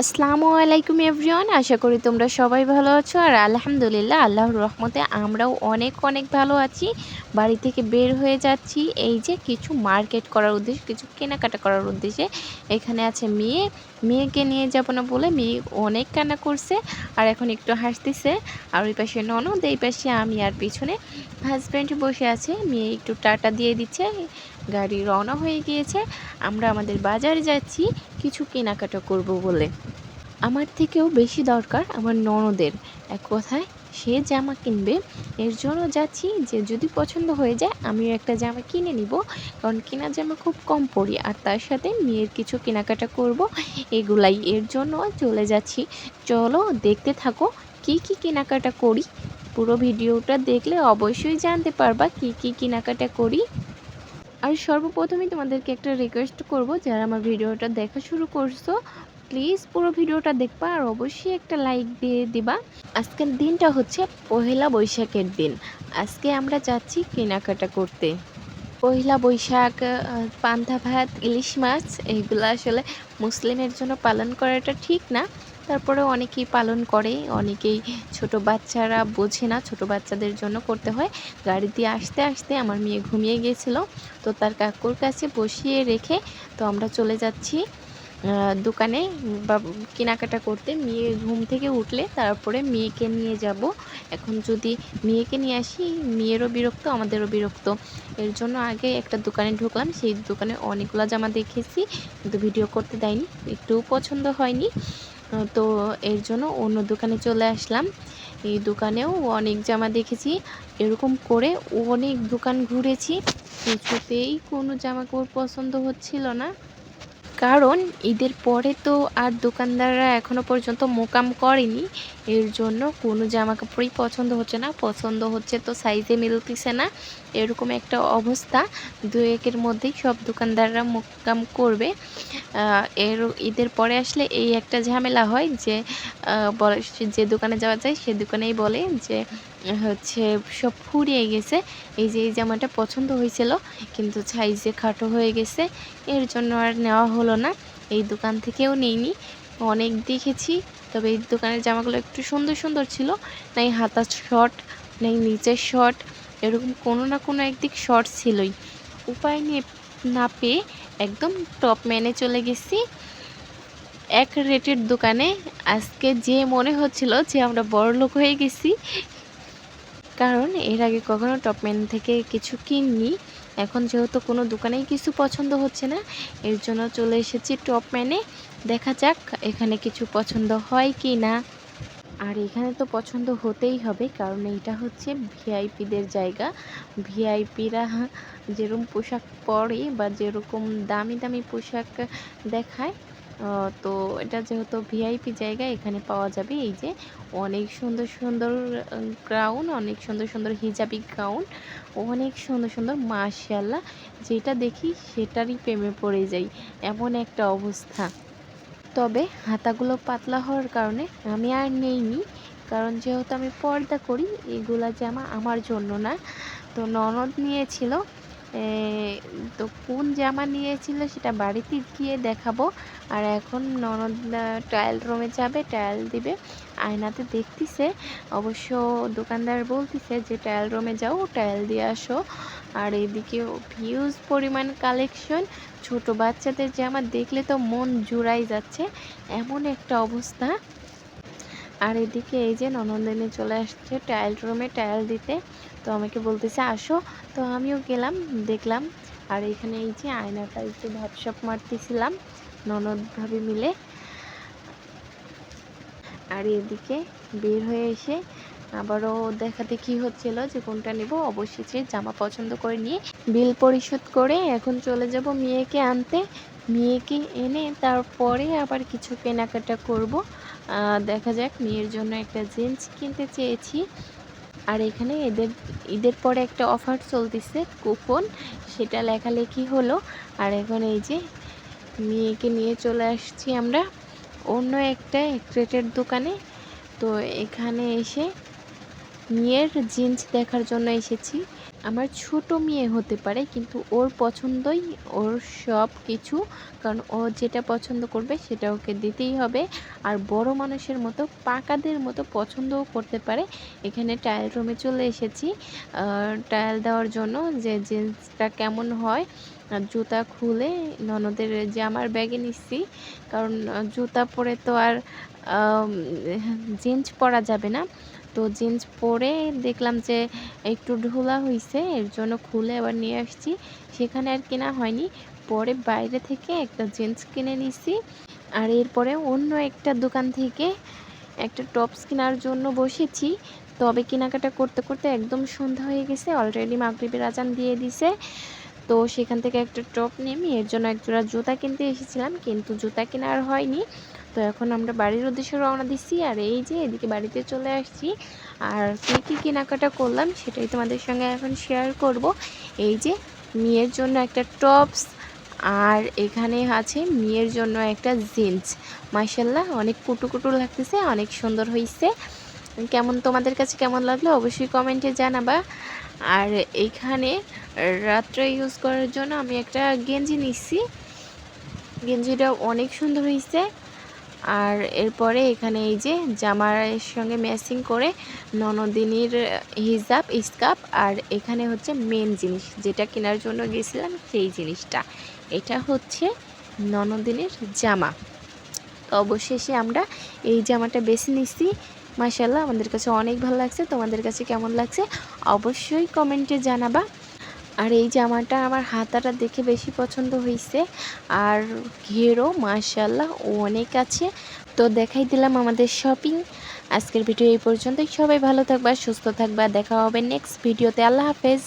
আসসালামু আলাইকুম এভরিওয়ান, আশা করি তোমরা সবাই ভালো আছো। আর আলহামদুলিল্লাহ, আল্লাহর রহমতে আমরাও অনেক অনেক ভালো আছি। বাড়ি থেকে বের হয়ে যাচ্ছি, এই যে কিছু মার্কেট করার উদ্দেশ্যে, কিছু কেনাকাটা করার উদ্দেশ্যে। এখানে আছে মেয়ে, মেয়েকে নিয়ে যাব না বলে মেয়ে অনেক কান্না করছে আর এখন একটু হাসতেছে। আর ওই পাশে ননদ, এই পাশে আমি আর পিছনে হাজব্যান্ড বসে আছে। মেয়ে একটু টাটা দিয়ে দিচ্ছে। গাড়ি রওনা হয়ে গিয়েছে। আমরা আমাদের বাজারে যাচ্ছি, কিছু কেনাকাটা করব বলে। আমার থেকেও বেশি দরকার আমার ননদের। এক কথায়, সে জামা কিনবে। এর জন্য যাচ্ছি যে যদি পছন্দ হয়ে যায়, আমিও একটা জামা কিনে নিব। কারণ কেনা জামা খুব কম পরি আর তার সাথে মেয়ের কিছু কেনাকাটা করব। এগুলাই এর জন্য চলে যাচ্ছি। চলো দেখতে থাকো, কি কি কেনাকাটা করি। পুরো ভিডিওটা দেখলে অবশ্যই জানতে পারবা কি কি কেনাকাটা করি। আর সর্বপ্রথমেই তোমাদেরকে একটা রিকোয়েস্ট করব, যারা আমার ভিডিওটা দেখা শুরু করছ প্লিজ পুরো ভিডিওটা দেখবা আর অবশ্যই একটা লাইক দিয়ে দিবা। আজকের দিনটা হচ্ছে পহেলা বৈশাখের দিন। আজকে আমরা যাচ্ছি কেনাকাটা করতে। পহেলা বৈশাখ পান্তা ভাত, ইলিশ মাছ এইগুলো আসলে মুসলিমের জন্য পালন করাটা ঠিক না। তারপরে অনেকেই পালন করে, অনেকেই ছোট বাচ্চারা বোঝে না, ছোট বাচ্চাদের জন্য করতে হয়। গাড়ি দিয়ে আসতে আসতে আমার মেয়ে ঘুমিয়ে গিয়েছিল। তো তার কাকুর কাছে বসিয়ে রেখে তো আমরা চলে যাচ্ছি। দোকানে বা কেনাকাটা করতে। মেয়ে ঘুম থেকে উঠলে তারপরে মেয়েকে নিয়ে যাব। এখন যদি মেয়েকে নিয়ে আসি, মেয়েরও বিরক্ত, আমাদেরও বিরক্ত। এর জন্য আগে একটা দোকানে ঢুকলাম। সেই দোকানে অনেকগুলো জামা দেখেছি, কিন্তু ভিডিও করতে দেয়নি। একটুও পছন্দ হয়নি। তো এর জন্য অন্য দোকানে চলে আসলাম। এই দোকানেও অনেক জামা দেখেছি। এরকম করে অনেক দোকান ঘুরেছি। কিছুতেই কোনো জামা কাপড় পছন্দ হচ্ছিল না। কারণ ঈদের পরে তো আর দোকানদাররা এখনও পর্যন্ত মোকাম করেনি। এর জন্য কোনো জামা কাপড়ই পছন্দ হচ্ছে না। পছন্দ হচ্ছে তো সাইজে মিলতেছে না। এরকম একটা অবস্থা। দু একের মধ্যেই সব দোকানদাররা মোকাম করবে। এর ঈদের পরে আসলে এই একটা ঝামেলা হয় যে যে দোকানে যাওয়া যায়, সে দোকানেই বলে যে হচ্ছে সব ফুরিয়ে গেছে। এই যে এই জামাটা পছন্দ হয়েছিল, কিন্তু সাইজে খাটো হয়ে গেছে। এর জন্য আর নেওয়া হলো না। এই দোকান থেকেও নিইনি। অনেক দেখেছি, তবে এই দোকানের জামাগুলো একটু সুন্দর সুন্দর ছিল। নাই হাতা শর্ট নাই নিচের শর্ট এরকম কোনো না কোনো একদিক শর্ট ছিলই। উপায় নিয়ে না পেয়ে একদম টপ মেনে চলে গেছি। এক রেটের দোকানে আজকে যে মনে হচ্ছিল যে আমরা বড় লোক হয়ে গেছি কারণ এর আগে কখনো টপম্যান থেকে কিছু কিননি। এখন যেহেতু কোনো দোকানেই কিছু পছন্দ হচ্ছে না, এর জন্য চলে এসেছি টপম্যানে দেখা যাক এখানে কিছু পছন্দ হয় কি না। আর এখানে তো পছন্দ হতেই হবে, কারণ এইটা হচ্ছে ভিআইপিদের জায়গা। ভিআইপিরা যেরকম পোশাক পরে বা যেরকম দামি দামি পোশাক দেখায় তো এটা যেহেতু ভিআইপি জায়গা, এখানে পাওয়া যাবে। এই যে অনেক সুন্দর সুন্দর গ্রাউন অনেক সুন্দর সুন্দর হিজাবি গাউন অনেক সুন্দর সুন্দর মাশাল্লাহ যেটা দেখি সেটারই প্রেমে পড়ে যাই। এমন একটা অবস্থা। তবে হাতাগুলো পাতলা হওয়ার কারণে আমি আর নেইনি। কারণ যেহেতু আমি পর্দা করি, এগুলা জামা আমার জন্য না। তো ননদ নিয়েছিল তো কোন জামা নিয়েছিল সেটা বাড়িতে গিয়ে দেখাবো। আর এখন ননদ ট্রায়াল রুমে যাবে ট্রায়াল দিবে। আয়নাতে দেখতেছে, অবশ্য দোকানদার বলতেছে যে ট্রায়াল রুমে যাও ট্রায়াল দিয়ে আসো। আর এদিকে হিউজ পরিমাণ কালেকশন ছোট বাচ্চাদের জামা দেখলে তো মন জুড়াই যাচ্ছে, এমন একটা অবস্থা। আর এদিকে এই যে ননদিনী চলে আসছে ট্রায়াল রুমে ট্রায়াল দিতে। তো আমাকে বলতেছে, আসো। তো আমিও গেলাম, দেখলাম। আর এখানে এই যে আয়নাটা একটু ভাবসাপ মারতেছিলাম, ননদ ভাবি মিলে। আর এদিকে বের হয়ে এসে আবারও দেখা দেখি হচ্ছিল যে কোনটা নেব। অবশেষে জামা পছন্দ করে নিয়ে বিল পরিশোধ করে এখন চলে যাব মেয়েকে আনতে। মেয়েকে এনে তারপরে আবার কিছু কেনাকাটা করব। দেখা যাক মেয়ের জন্য একটা জিন্স কিনতে চেয়েছি। আর এখানে এদের, ঈদের পরে একটা অফার চলতেছে, কুপন। সেটা লেখালেখি হলো। আর এখন এই যে মেয়েকে নিয়ে চলে আসছি আমরা অন্য একটা ক্রেটের দোকানে। তো এখানে এসে মেয়ের জিন্স দেখার জন্য এসেছি। আমার ছোট মেয়ে হতে পারে, কিন্তু ওর পছন্দই ওর সব কিছু। কারণ ও যেটা পছন্দ করবে সেটা ওকে দিতেই হবে। আর বড় মানুষের মতো পাকাদের মতো পছন্দও করতে পারে। এখানে টাইল রুমে চলে এসেছি। টাইল দেওয়ার জন্য যে জিন্সটা কেমন হয় জুতা খুলে ননদের জামার ব্যাগে নিচ্ছি। কারণ জুতা পরে তো আর জিন্স পরা যাবে না। তো জিন্স পরে দেখলাম যে একটু ঢোলা হয়েছে এর জন্য খুলে আবার নিয়ে আসছি। সেখানে আর কেনা হয়নি। পরে বাইরে থেকে একটা জিন্স কিনে নিছি। আর এরপরে অন্য একটা দোকান থেকে একটা টপস কেনার জন্য বসেছি। তবে কেনাকাটা করতে করতে একদম সন্ধ্যা হয়ে গেছে। অলরেডি মাগরিবের আজান দিয়ে দিছে। তো সেখান থেকে একটা টপ নিয়ে আমি এর জন্য একজোড়া জুতা কিনতে এসেছিলাম। কিন্তু জুতা কেনা আর হয়নি। তো এখন আমরা বাড়ির উদ্দেশ্যে রওনা দিচ্ছি। আর এই যে এদিকে বাড়িতে চলে আসছি। আর কী কী কেনাকাটা করলাম সেটাই তোমাদের সঙ্গে এখন শেয়ার করব। এই যে মেয়ের জন্য একটা টপস আর এখানে আছে মেয়ের জন্য একটা জিন্স মার্শাল্লাহ অনেক কুটু কুটু লাগতেছে, অনেক সুন্দর হয়েছে কেমন তোমাদের কাছে কেমন লাগল অবশ্যই কমেন্টে জানাবা। আর এইখানে রাত্রে ইউজ করার জন্য আমি একটা গেঞ্জি নিচ্ছি। গেঞ্জিটা অনেক সুন্দর হয়েছে আর এরপরে এখানে এই যে জামার সঙ্গে ম্যাচিং করে ননদিনীর হিজাব স্কাপ আর এখানে হচ্ছে মেন জিনিস। যেটা কেনার জন্য গেছিলাম সেই জিনিসটা। এটা হচ্ছে ননদিনীর জামা। অবশেষে আমরা এই জামাটা বেছে নিচ্ছি মাসাল্লাহ আমাদের কাছে অনেক ভালো লাগছে। তোমাদের কাছে কেমন লাগছে? অবশ্যই কমেন্টে জানাবা। আর এই জামাটা আমার হাতাটা দেখে বেশি পছন্দ হয়েছে আর ঘেরও মার্শাল্লাহ অনেক আছে। তো দেখাই দিলাম আমাদের শপিং আজকের ভিডিও এই পর্যন্তই। সবাই ভালো থাকবা, সুস্থ থাকবা। দেখা হবে নেক্সট ভিডিওতে আল্লাহ হাফেজ।